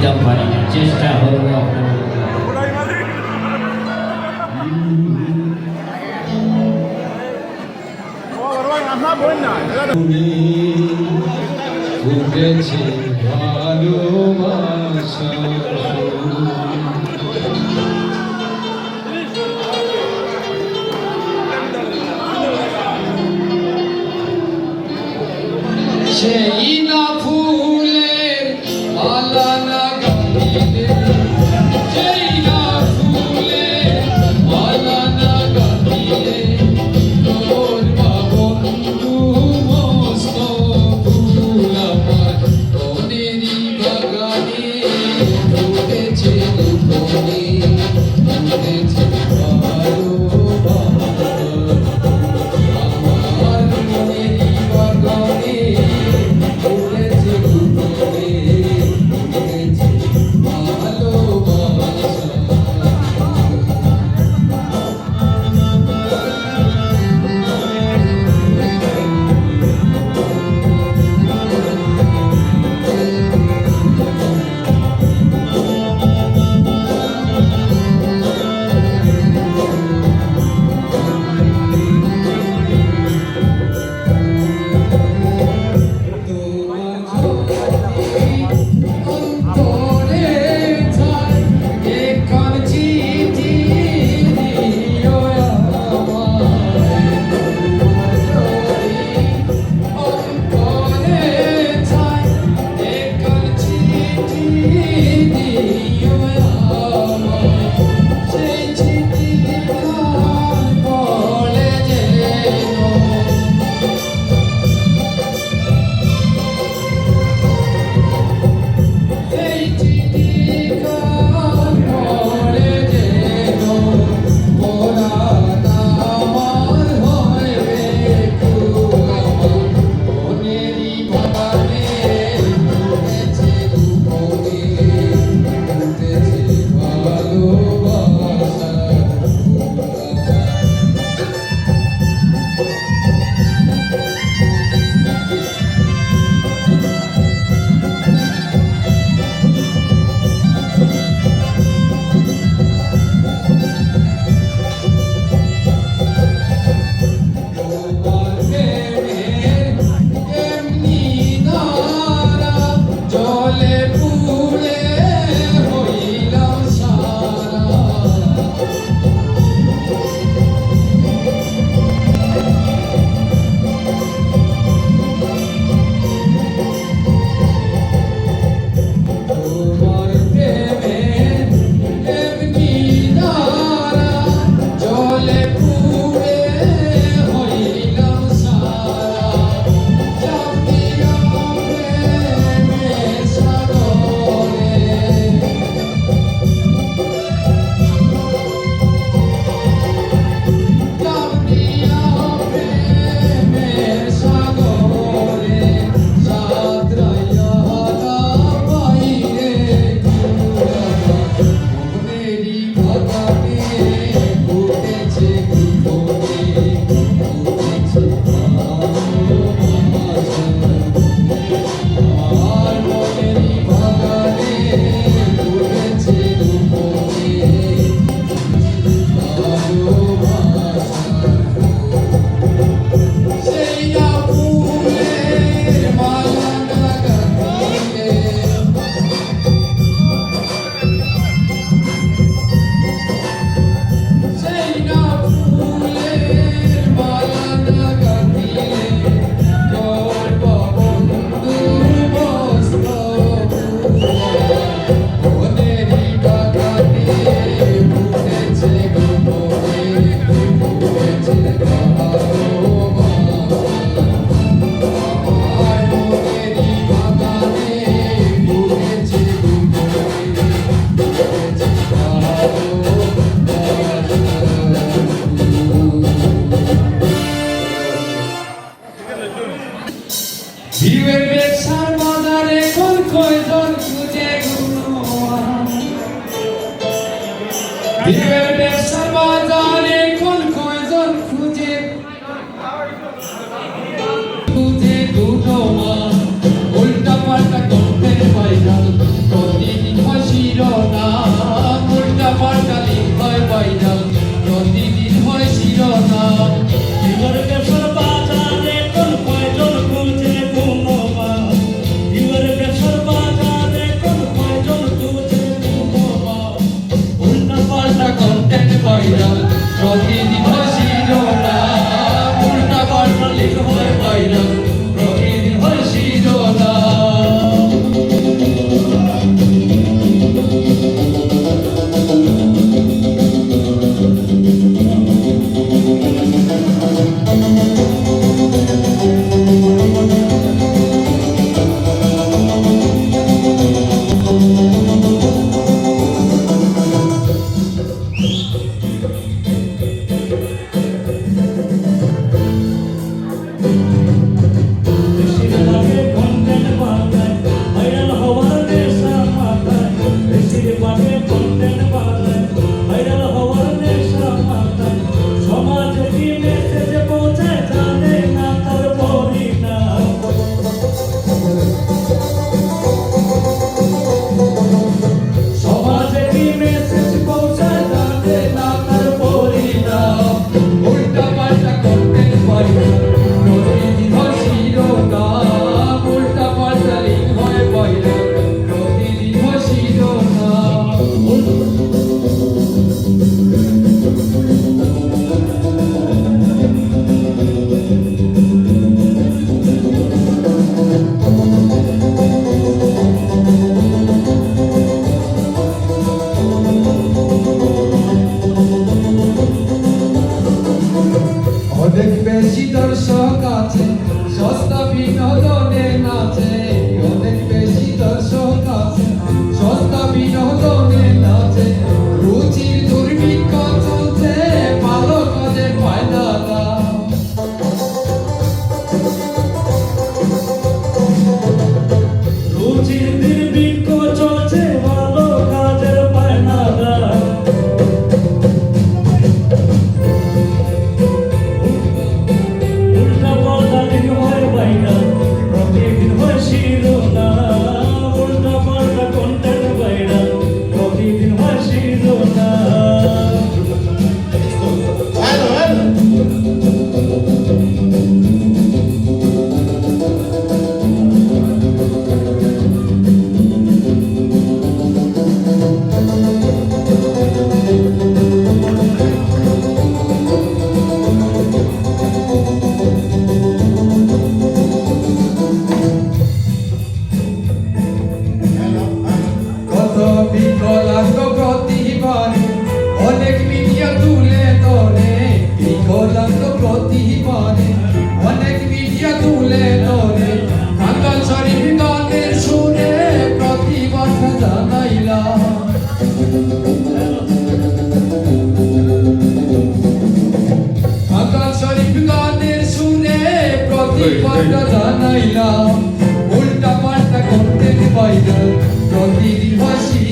দিতাম পারি না চেষ্টা হলো আপনার ফুটেছে পৃথিবীর ব্যবসার বাজারে প্রতিদিন কয়জন খুঁজে খুঁজে দুটো মা উল্টা পাল্টা করতে পাই না solidão, morrer বিকলাঙ্গ প্রতিবারে অনেক মিডিয়া তুলে ধরে। কাঙ্গাল শরীফ গানের সুরে প্রতিবাদ জানাইলাম আকাশ শরীফ গানের শুনে প্রতিবাদ জানাইলাম উল্টা পাল্টা করতে বাইরে প্রতিদিন হাসি